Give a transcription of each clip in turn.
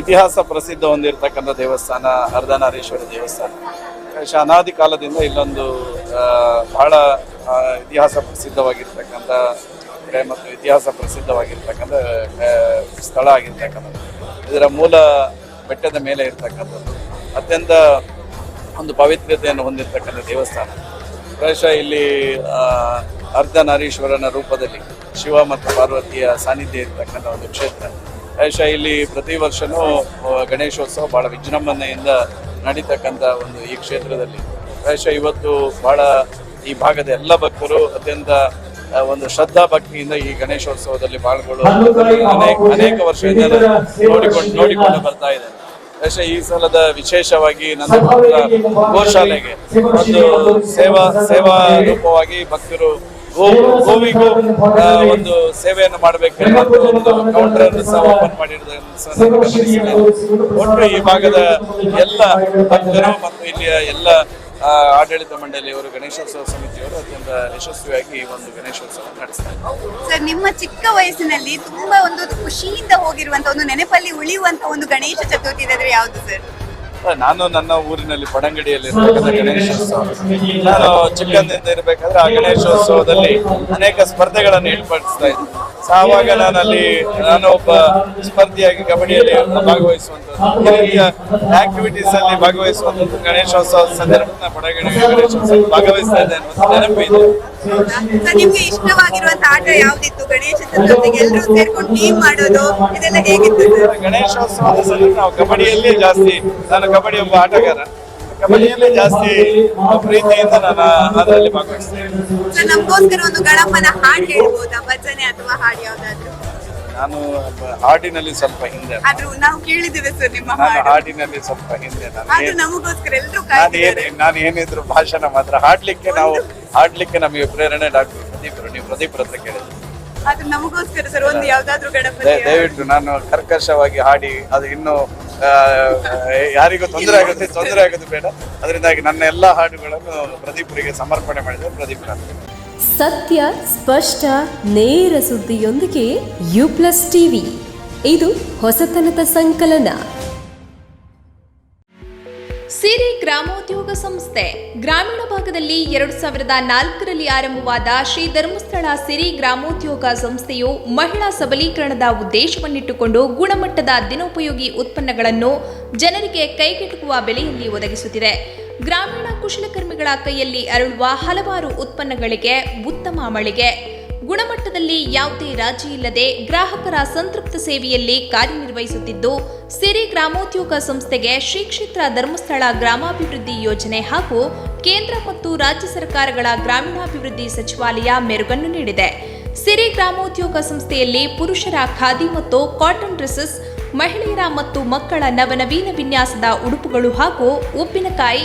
ಇತಿಹಾಸ ಪ್ರಸಿದ್ಧ ಹೊಂದಿರತಕ್ಕಂಥ ದೇವಸ್ಥಾನ ಅರ್ಧನಾರೀಶ್ವರ ದೇವಸ್ಥಾನ. ಅನಾದಿ ಕಾಲದಿಂದ ಇಲ್ಲೊಂದು ಬಹಳ ಇತಿಹಾಸ ಪ್ರಸಿದ್ಧವಾಗಿರ್ತಕ್ಕಂಥ ಮತ್ತು ಇತಿಹಾಸ ಪ್ರಸಿದ್ಧವಾಗಿರ್ತಕ್ಕಂಥ ಸ್ಥಳ ಆಗಿರ್ತಕ್ಕಂಥದ್ದು. ಇದರ ಮೂಲ ಬೆಟ್ಟದ ಮೇಲೆ ಇರ್ತಕ್ಕಂಥದ್ದು. ಅತ್ಯಂತ ಒಂದು ಪವಿತ್ರತೆಯನ್ನು ಹೊಂದಿರತಕ್ಕಂಥ ದೇವಸ್ಥಾನ. ಪ್ರಶ ಇಲ್ಲಿ ಅರ್ಧನಾರೀಶ್ವರನ ರೂಪದಲ್ಲಿ ಶಿವ ಮತ್ತು ಪಾರ್ವತಿಯ ಸಾನ್ನಿಧ್ಯ ಇರ್ತಕ್ಕಂಥ ಒಂದು ಕ್ಷೇತ್ರ. ಪ್ರಾಯಶಃ ಇಲ್ಲಿ ಪ್ರತಿ ವರ್ಷನೂ ಗಣೇಶೋತ್ಸವ ಬಹಳ ವಿಜೃಂಭಣೆಯಿಂದ ನಡೀತಕ್ಕಂಥ ಒಂದು ಈ ಕ್ಷೇತ್ರದಲ್ಲಿ. ಪ್ರಾಯಶಃ ಇವತ್ತು ಬಹಳ ಈ ಭಾಗದ ಎಲ್ಲ ಭಕ್ತರು ಅತ್ಯಂತ ಒಂದು ಶ್ರದ್ಧಾ ಭಕ್ತಿಯಿಂದ ಈ ಗಣೇಶೋತ್ಸವದಲ್ಲಿ ಪಾಲ್ಗೊಳ್ಳುವ ಅನೇಕ ಅನೇಕ ವರ್ಷದಿಂದ ನೋಡಿಕೊಂಡು ನೋಡಿಕೊಂಡು ಬರ್ತಾ ಇದ್ದಾರೆ ಬಹುಶಃ ಈ ಸಲದ ವಿಶೇಷವಾಗಿ ನನ್ನ ಗೋಶಾಲೆಗೆ ಒಂದು ಸೇವಾ ಸೇವಾ ರೂಪವಾಗಿ ಭಕ್ತರು ಒಂದು ಸೇವೆಯನ್ನು ಒಂದು ಕೌಂಟರ್ ಅನ್ನು ಒಟ್ಟು ಈ ಭಾಗದ ಎಲ್ಲ ಭಕ್ತರು ಮತ್ತು ಇಲ್ಲಿಯ ಎಲ್ಲ ಆಡಳಿತ ಮಂಡಳಿಯವರು, ಗಣೇಶೋತ್ಸವ ಸಮಿತಿಯವರು ಅತ್ಯಂತ ಯಶಸ್ವಿಯಾಗಿ ಈ ಒಂದು ಗಣೇಶೋತ್ಸವ ನಡೆಸ್ತಾರೆ ನಿಮ್ಮ ಚಿಕ್ಕ ವಯಸ್ಸಿನಲ್ಲಿ ತುಂಬಾ ಒಂದು ಖುಷಿಯಿಂದ ಹೋಗಿರುವಂತ ಒಂದು ನೆನಪಲ್ಲಿ ಉಳಿಯುವಂತ ಒಂದು ಗಣೇಶ ಚತುರ್ಥಿ ಯಾವುದು ಸರ್? ನಾನು ನನ್ನ ಊರಿನಲ್ಲಿ ಪಡಂಗಡಿಯಲ್ಲಿ ಗಣೇಶೋತ್ಸವ ನಾನು ಚಿಕ್ಕಂದಿಂದ ಇರಬೇಕಾದ್ರೆ ಆ ಗಣೇಶೋತ್ಸವದಲ್ಲಿ ಅನೇಕ ಸ್ಪರ್ಧೆಗಳನ್ನು ಏರ್ಪಡಿಸ್ತಾ ಇದ್ದೆ. ಆವಾಗ ನಾನಲ್ಲಿ, ನಾನು ಒಬ್ಬ ಸ್ಪರ್ಧಿಯಾಗಿ ಕಬಡ್ಡಿಯಲ್ಲಿ ಭಾಗವಹಿಸುವಂತ ಈ ಆಕ್ಟಿವಿಟೀಸ್ ಅಲ್ಲಿ ಭಾಗವಹಿಸುವಂತ ಗಣೇಶೋತ್ಸವ ಸಂದರ್ಭದಲ್ಲಿ ಪಡಗಡಿ ಗಣೇಶೋತ್ಸವ ಭಾಗವಹಿಸ್ತಾ ಇದ್ದೆ ಅನ್ನುವಂಥ ನೆನಪು ಇದೆ. ಸರ್ ನಿಮ್ಗೆ ಇಷ್ಟವಾಗಿರುವಂತ ಆಟ ಯಾವ್ದಿತ್ತು? ಗಣೇಶ ಚತುರ್ಥಿಗೆ ಎಲ್ಲರೂ ಸೇರ್ಕೊಂಡು ಟೀಮ್ ಮಾಡೋದು ಇದೆಲ್ಲ ಹೇಗಿತ್ತು? ಸರ್ ಗಣೇಶೋತ್ಸವದ ಸಲ ನಾವು ಕಬಡ್ಡಿಯಲ್ಲಿ ಜಾಸ್ತಿ ನಾನು ಕಬಡ್ಡಿ ಒಬ್ಬ ಆಟಗಾರ. ಕಬಡ್ಡಿಯಲ್ಲಿ ಜಾಸ್ತಿ ಪ್ರೀತಿಯಿಂದ ನಾನು ಅದರಲ್ಲಿ ಭಾಗವಹಿಸ್ತೇನೆ. ಸರ್ ನಮ್ಗೋಸ್ಕರ ಒಂದು ಗಣಪನ ಹಾಡು ಹೇಳ್ಬೋದಾ? ಭಜನೆ ಅಥವಾ ಹಾಡು ಯಾವ್ದಾದ್ರು? ನಾನು ಹಾಡಿನಲ್ಲಿ ಸ್ವಲ್ಪ ಹಿಂದೆ ನಾವು ಕೇಳಿದ್ದೇವೆ ಸರ್ ನಿಮ್ಮ ನಾನು ಹಾಡು. ಹಾಡಿನಲ್ಲಿ ಸ್ವಲ್ಪ ಹಿಂದೆ ನಾನು. ಏನ್- ನಮಗೋಸ್ಕರ ಎಲ್ಲರೂ ನಾನು ಕಾಯ್ತಿದ್ದಾರೆ. ಏನ್ ನಾನು ಏನಿದ್ರು ಭಾಷಣ ಮಾತ್ರ. ಹಾಡ್ಲಿಕ್ಕೆ ನಾವು ಹಾಡ್ಲಿಕ್ಕೆ ನಮಗೆ ಪ್ರೇರಣೆ ಡಾಕ್ಟರ್ ಪ್ರದೀಪರು ನೀವು ಪ್ರದೀಪ್ ಹತ್ರ ಕೇಳಿದ್ರು. ನಮಗೋಸ್ಕರ ಸರ್ ಒಂದು ಯಾವ್ದಾದ್ರು ಗಣಪತಿ ದಯ- ದಯವಿಟ್ಟು ನಾನು ಕರ್ಕಶವಾಗಿ ಹಾಡಿ ಅದು ಇನ್ನು ಆ, ಯಾರಿಗೂ ತೊಂದರೆ ಆಗುತ್ತೆ ತೊಂದರೆ ಆಗುದು ಬೇಡ. ಅದರಿಂದಾಗಿ ನನ್ನ ಎಲ್ಲಾ ಹಾಡುಗಳನ್ನು ಪ್ರದೀಪರಿಗೆ ಸಮರ್ಪಣೆ ಮಾಡಿದ್ರೆ ಪ್ರದೀಪ್ ನಾನು. ಸತ್ಯ, ಸ್ಪಷ್ಟ, ನೇರ ಸುದ್ದಿಯೊಂದಿಗೆ ಯು ಪ್ಲಸ್ ಟಿವಿ. ಇದು ಹೊಸತನದ ಸಂಕಲನ. ಸಿರಿ ಗ್ರಾಮೋದ್ಯೋಗ ಸಂಸ್ಥೆ. ಗ್ರಾಮೀಣ ಭಾಗದಲ್ಲಿ ಎರಡು ಸಾವಿರದ ನಾಲ್ಕರಲ್ಲಿ ಆರಂಭವಾದ ಶ್ರೀ ಧರ್ಮಸ್ಥಳ ಸಿರಿ ಗ್ರಾಮೋದ್ಯೋಗ ಸಂಸ್ಥೆಯು ಮಹಿಳಾ ಸಬಲೀಕರಣದ ಉದ್ದೇಶವನ್ನಿಟ್ಟುಕೊಂಡು ಗುಣಮಟ್ಟದ ದಿನೋಪಯೋಗಿ ಉತ್ಪನ್ನಗಳನ್ನು ಜನರಿಗೆ ಕೈಗೆಟುಕುವ ಬೆಲೆಯಲ್ಲಿ ಒದಗಿಸುತ್ತಿದೆ. ಗ್ರಾಮೀಣ ಕುಶಲಕರ್ಮಿಗಳ ಕೈಯಲ್ಲಿ ಅರಳುವ ಹಲವಾರು ಉತ್ಪನ್ನಗಳಿಗೆ ಉತ್ತಮ ಮಳಿಗೆ. ಗುಣಮಟ್ಟದಲ್ಲಿ ಯಾವುದೇ ರಾಜಿ ಇಲ್ಲದೆ ಗ್ರಾಹಕರ ಸಂತೃಪ್ತ ಸೇವೆಯಲ್ಲಿ ಕಾರ್ಯನಿರ್ವಹಿಸುತ್ತಿದ್ದು, ಸಿರಿ ಗ್ರಾಮೋದ್ಯೋಗ ಸಂಸ್ಥೆಗೆ ಶ್ರೀ ಕ್ಷೇತ್ರ ಧರ್ಮಸ್ಥಳ ಗ್ರಾಮಾಭಿವೃದ್ಧಿ ಯೋಜನೆ ಹಾಗೂ ಕೇಂದ್ರ ಮತ್ತು ರಾಜ್ಯ ಸರ್ಕಾರಗಳ ಗ್ರಾಮೀಣಾಭಿವೃದ್ಧಿ ಸಚಿವಾಲಯ ಮೆರುಗನ್ನು ನೀಡಿದೆ. ಸಿರಿ ಗ್ರಾಮೋದ್ಯೋಗ ಸಂಸ್ಥೆಯಲ್ಲಿ ಪುರುಷರ ಖಾದಿ ಮತ್ತು ಕಾಟನ್ ಡ್ರೆಸ್ಸಸ್, ಮಹಿಳೆಯರ ಮತ್ತು ಮಕ್ಕಳ ನವನವೀನ ವಿನ್ಯಾಸದ ಉಡುಪುಗಳು ಹಾಗೂ ಉಪ್ಪಿನಕಾಯಿ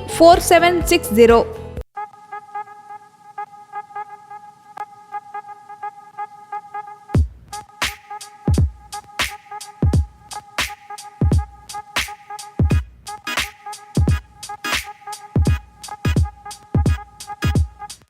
four seven six zero